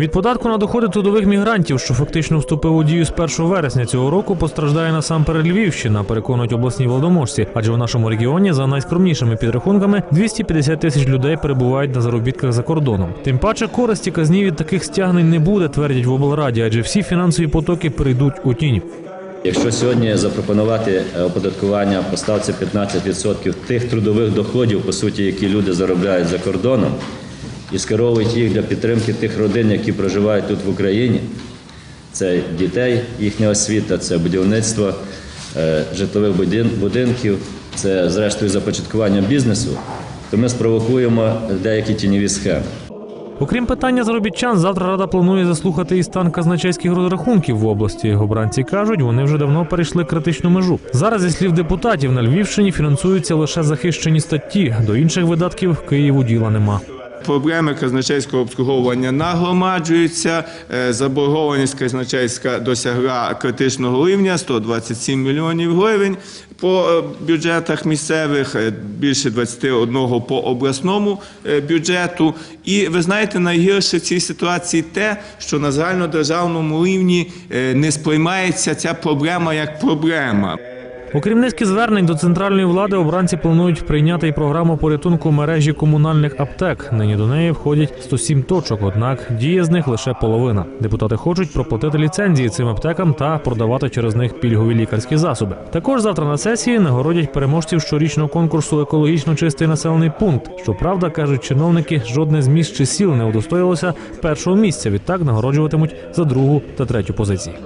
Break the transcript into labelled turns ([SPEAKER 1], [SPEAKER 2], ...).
[SPEAKER 1] Від податку на доходи трудових мігрантів, що фактично вступив у дію з 1 вересня цього року, постраждає насамперед Львівщина, переконують обласні владоможці. Адже в нашому регіоні за найскромнішими підрахунками 250 тисяч людей перебувають на заробітках за кордоном. Тим паче користі казні від таких стягнень не буде, твердять в облраді, адже всі фінансові потоки перейдуть у тінь.
[SPEAKER 2] Якщо сьогодні запропонувати е, оподаткування по ставці 15% тих трудових доходів, по суті, які люди заробляють за кордоном, і скеровують їх для підтримки тих родин, які проживають тут в Україні, це дітей, їхня освіта, це будівництво е, житлових будинків, це зрештою започаткування бізнесу, то ми спровокуємо деякі тіньові схеми.
[SPEAKER 1] Окрім питання заробітчан, завтра рада планує заслухати і стан казначейських розрахунків в області. Обранці кажуть, вони вже давно перейшли критичну межу. Зараз, зі слів депутатів, на Львівщині фінансуються лише захищені статті. До інших видатків Києву діла нема.
[SPEAKER 3] Проблеми казначейського обслуговування нагромаджуються. Е, Заборгованість казначейська досягла критичного рівня 127 мільйонів гривень по е, бюджетах місцевих, е, більше 21 по обласному бюджету. І ви знаєте, найгірше в цій ситуації те, що на загальнодержавному рівні не сприймається ця проблема як проблема.
[SPEAKER 1] Окрім низки звернень до центральної влади, обранці планують прийняти і програму порятунку мережі комунальних аптек. Нині до неї входять 107 точок, однак діє з них лише половина. Депутати хочуть проплатити ліцензії цим аптекам та продавати через них пільгові лікарські засоби. Також завтра на сесії нагородять переможців щорічного конкурсу екологічно чистий населений пункт. Щоправда, кажуть чиновники, жодне з міст чи сіл не удостоїлося першого місця. Відтак нагороджуватимуть за другу та третю позиції.